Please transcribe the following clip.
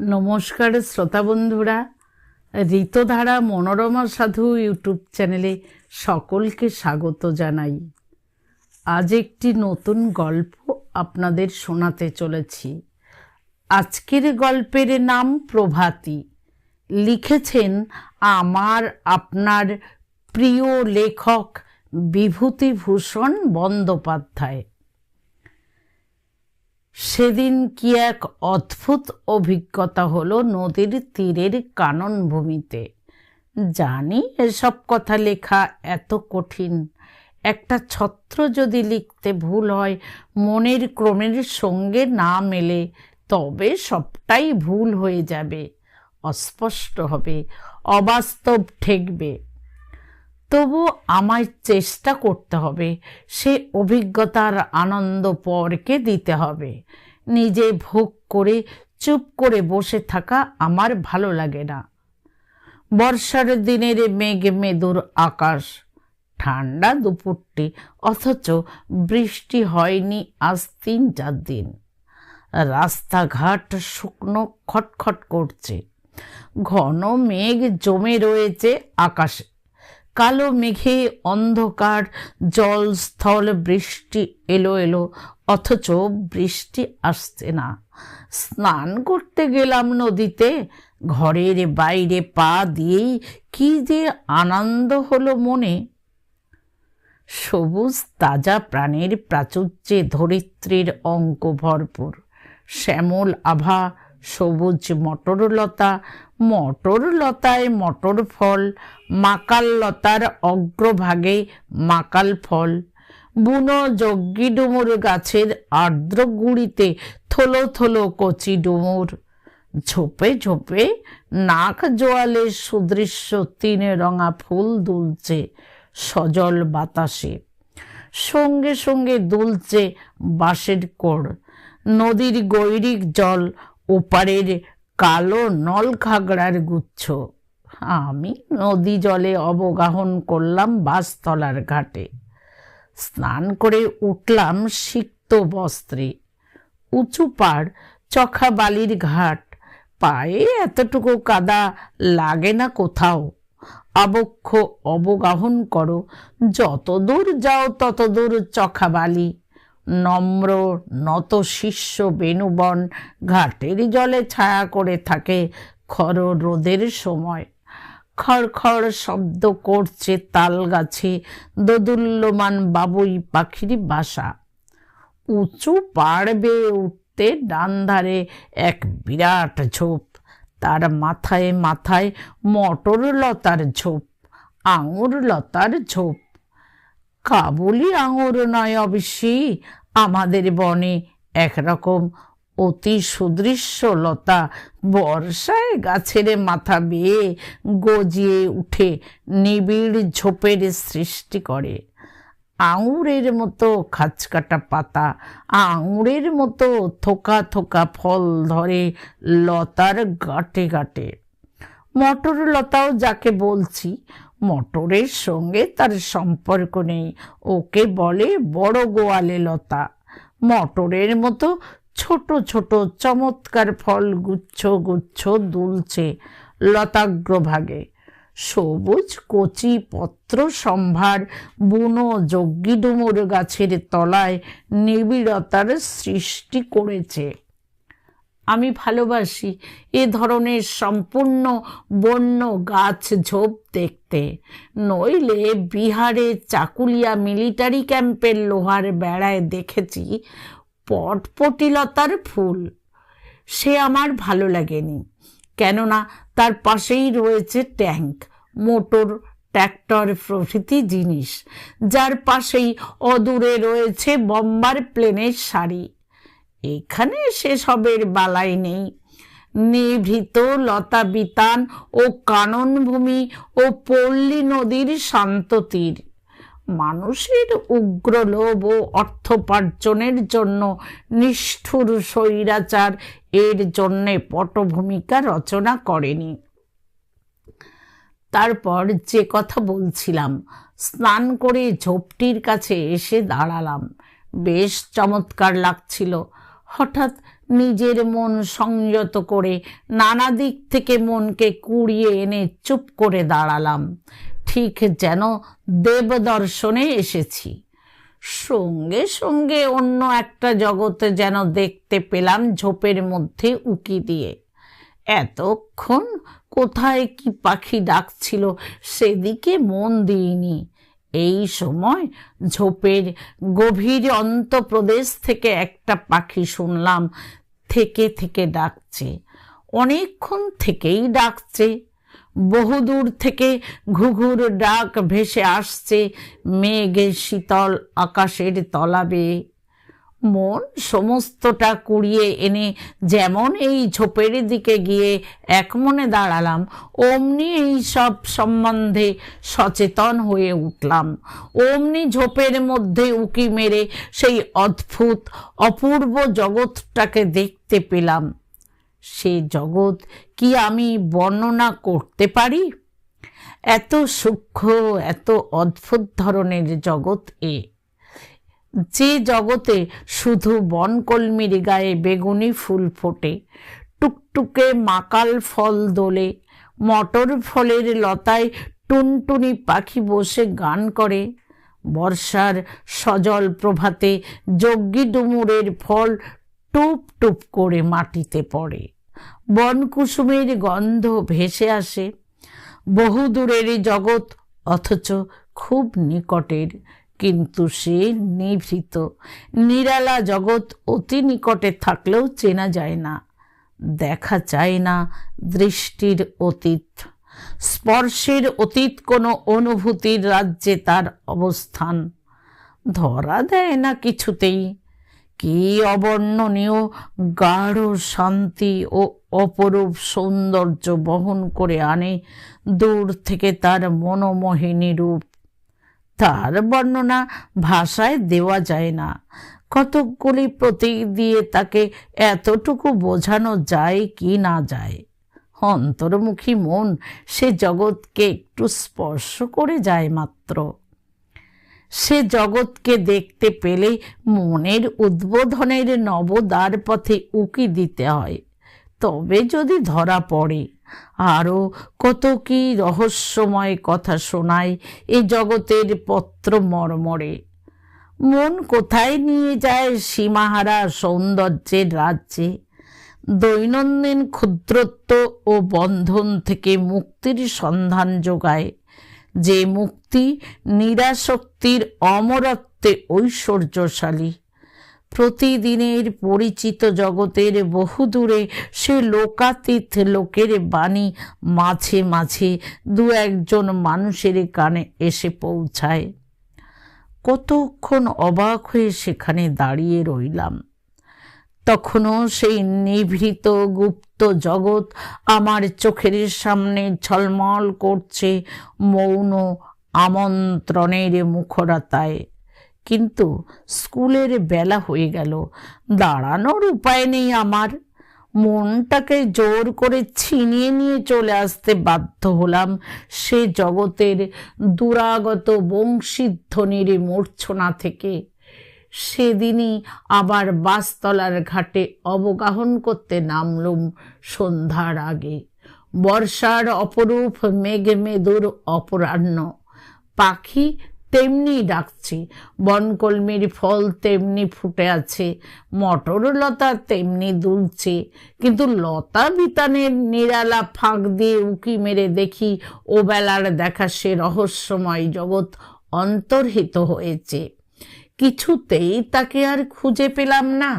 নমস্কার শ্রোতা বন্ধুরা, ঋতধারা মনোরমা সাধু ইউটিউব চ্যানেলে সকলকে স্বাগত জানাই। আজ একটি নতুন গল্প আপনাদের শোনাতে চলেছি। আজকের গল্পের নাম প্রভাতী। লিখেছেন আমার আপনার প্রিয় লেখক বিভূতিভূষণ বন্দ্যোপাধ্যায়। সেদিন কি এক অদ্ভুত অভিজ্ঞতা হলো নদীর তীরের কানন ভূমিতে জানি এসব কথা লেখা এত কঠিন। একটা ছত্র যদি লিখতে ভুল হয়, মনের ক্রমের সঙ্গে না মেলে, তবে সবটাই ভুল হয়ে যাবে। অস্পষ্ট হবে, অবাস্তব ঠেকবে। তবু আমায় চেষ্টা করতে হবে। সে অভিজ্ঞতার আনন্দ পরকে দিতে হবে। নিজে ভোগ করে, চুপ করে বসে থাকা আমার ভালো লাগে না। বর্ষার দিনের মেঘ মেদুর আকাশ। ঠান্ডা দুপুরটি, অথচ বৃষ্টি হয়নি আজ তিন চার দিন। রাস্তাঘাট শুকনো খটখট করছে। ঘন মেঘ জমে রয়েছে আকাশে। কালো মেঘে অন্ধকার, জল স্থল, বৃষ্টি এলো এলো, অথচ বৃষ্টি আসছে না। স্নান করতে গেলাম নদীতে, ঘরের বাইরে পা দিয়েই কি যে আনন্দ হলো মনে। সবুজ তাজা প্রাণের প্রাচুর্যে ধরিত্রীর অঙ্ক ভরপুর, শ্যামল আভা সবুজ মটরলতা, মটরলতায় মটর ফল মাকাল লতার অগ্রভাগে মাকাল ফল বুনো যজ্ঞি ডুমুর গাছের আর্দ্র গুড়িতে থলো থলো কচি ডুমুর। ঝোপে ঝোপে নাক জোয়ালে সুদৃশ্য তিন রঙা ফুল দুলছে সজল বাতাসে। সঙ্গে সঙ্গে দুলছে বাঁশের কোড়। নদীর গৈরিক জল ওপারের কালো নল খাগড়ার গুচ্ছ। আমি নদী জলে অবগাহন করলাম বাসতলার ঘাটে। স্নান করে উঠলাম সিক্ত বস্ত্রে। উঁচু পাড়, চখা বালির ঘাট। পায়ে এতটুকু কাদা লাগে না কোথাও। আবক্ষ অবগাহন করো যত দূর যাও তত দূর চখা বালি। নম্র, নত শিষ্য বেনুবন ঘাটের জলে ছায়া করে থাকে খর রোদের সময়। খড়খড় শব্দ করছে তাল গাছে দোদুল্যমান বাবুই পাখির বাসা। উঁচু পাড় বেয়ে উঠতে ডান ধারে এক বিরাট ঝোপ, তার মাথায় মাথায় মটর লতার ঝোপ, আঙুর লতার ঝোপ। কাবুলি আঙুর নয় অবশ্যই আমাদের বনে একরকম অতি সুদৃশ্য লতা বর্ষায় গাছের মাথা বেয়ে গজিয়ে উঠে নিবিড় ঝোপের সৃষ্টি করে। আঙুরের মতো খাঁচকাটা পাতা, আঙুরের মতো থোকা থোকা ফল ধরে লতার গাটে গাটে মটর লতাও যাকে বলছি মটরের সঙ্গে তার সম্পর্ক নেই। ওকে বলে, বড় গোয়ালে লতা, মটরের মতো ছোট ছোট চমৎকার ফল গুচ্ছ গুচ্ছ দুলছে লতাগ্রভাগে সবুজ কচি পত্র সম্ভার বুনো যজ্ঞি ডুমুর গাছের তলায় নিবিড়তার সৃষ্টি করেছে। আমি ভালোবাসি এ ধরনের সম্পূর্ণ বন্য গাছ ঝোপ দেখতে। নইলে বিহারে চাকুলিয়া মিলিটারি ক্যাম্পের লোহার বেড়ায় দেখেছি পটপটিলতার ফুল। সে আমার ভালো লাগেনি। কেননা তার পাশেই রয়েছে ট্যাঙ্ক, মোটর, ট্র্যাক্টর প্রভৃতি জিনিস। যার পাশেই অদূরে রয়েছে বম্বার প্লেনের শাড়ি এখানে সেসবের বালাই নেই। নিভৃত লতা বিতান ও কাননভূমি ও পল্লী নদীর শান্ত তীর। মানুষের উগ্র লোভ ও অর্থোপার্জনের জন্য নিষ্ঠুর স্বৈরাচার এর জন্যে পটভূমিকা রচনা করেনি। তারপর যে কথা বলছিলাম, স্নান করে ঝোপটির কাছে এসে দাঁড়ালাম। বেশ চমৎকার লাগছিল। হঠাৎ নিজের মন সংযত করে নানা দিক থেকে মনকে কুড়িয়ে এনে চুপ করে দাঁড়ালাম। ঠিক যেন দেব দর্শনে এসেছি। সঙ্গে সঙ্গে অন্য একটা জগতে যেন দেখতে পেলাম ঝোপের মধ্যে উকি দিয়ে। এতক্ষণ কোথায় কি পাখি ডাকছিল সেদিকে মন দিইনি। এই সময় ঝোপের গভীর অন্তঃপ্রদেশ থেকে একটা পাখি শুনলাম, থেকে থেকে ডাকছে। অনেকক্ষণ থেকেই ডাকছে। বহুদূর থেকে ঘুঘুর ডাক ভেসে আসছে। মেঘের শীতল আকাশের তলাবে। মন সমস্তটা কুড়িয়ে এনে যেমন এই ঝোপের দিকে গিয়ে এক মনে দাঁড়ালাম, অমনি এই সব সম্বন্ধে সচেতন হয়ে উঠলাম। অমনি ঝোপের মধ্যে উকি মেরে সেই অদ্ভুত, অপূর্ব জগৎটাকে দেখতে পেলাম। সে জগৎ কি আমি বর্ণনা করতে পারি? এত সূক্ষ্ম, এত অদ্ভুত ধরনের জগৎ এ। যে জগতে শুধু বনকলমির গায়ে বেগুনি ফুল ফোটে, টুকটুকে মাকাল ফল দোলে, মটর ফলের লতায় টুনটুনি পাখি বসে গান করে, বর্ষার সজল প্রভাতে যজ্ঞী ডুমুরের ফল টুপ টুপ করে মাটিতে পড়ে। বনকুসুমের গন্ধ ভেসে আসে বহু দূরের জগৎ অথচ খুব নিকটের। কিন্তু সে নিভৃত। নিরালা জগৎ অতি নিকটে থাকলেও চেনা যায় না, দেখা যায় না দৃষ্টির অতীত। স্পর্শের অতীত কোনো অনুভূতির রাজ্যে তার অবস্থান। ধরা দেয় না কিছুতেই। কি অবর্ণনীয় গাঢ় শান্তি ও অপরূপ সৌন্দর্য বহন করে আনে দূর থেকে তার মনোমোহিনী রূপ। তার বর্ণনা ভাষায় দেওয়া যায় না। কতকগুলি প্রতীক দিয়ে তাকে এতটুকু বোঝানো যায় কি না যায়? অন্তর্মুখী মন সে জগৎকে একটু স্পর্শ করে যায় মাত্র। সে জগৎকে দেখতে পেলে মনের উদ্বোধনের নবদ্বার পথে উকি দিতে হয়। তবে যদি ধরা পড়ে, আরও কত কি রহস্যময় কথা শোনায় এ জগতের পত্র মর্মরে। মন কোথায় নিয়ে যায় সীমাহারা সৌন্দর্যের রাজ্যে? দৈনন্দিন ক্ষুদ্রত্ব ও বন্ধন থেকে মুক্তির সন্ধান যোগায়, যে মুক্তি নিরাশক্তির অমরত্বে ঐশ্বর্যশালী। প্রতিদিনের পরিচিত জগতের বহুদূরে সে লোকাতীত লোকের বাণী মাঝে মাঝে দু একজন মানুষের কানে এসে পৌঁছায়। কতক্ষণ অবাক হয়ে সেখানে দাঁড়িয়ে রইলাম। তখনও সেই নিভৃত গুপ্ত জগৎ আমার চোখের সামনে ঝলমল করছে মৌন আমন্ত্রণের মুখরাতায়। কিন্তু স্কুলের বেলা হয়ে গেল। দাঁড়ানোর উপায় নেই আমার। মনটাকে জোর করে ছিনিয়ে নিয়ে চলে আসতে বাধ্য হলাম। সে জগতের দুরাগত বংশীধ্বনির মূর্ছনা থেকে। সেদিনই আবার বাসতলার ঘাটে অবগাহন করতে নামলুম সন্ধ্যার আগে। বর্ষার অপরূপ মেঘ মেদুর অপরাহ্ন। পাখি তেমনি ডাকছি। বনকলমির ফল তেমনি ফুটে আছে মটর লতা তেমনি দুলছে, কিন্তু লতা বিতানের নিরালা ফাঁক দিয়ে উকি মেরে দেখি ও বেলার দেখা সে রহস্যময় জগৎ অন্তর্হিত হয়েছে। কিছুতেই তাকে আর খুঁজে পেলাম না।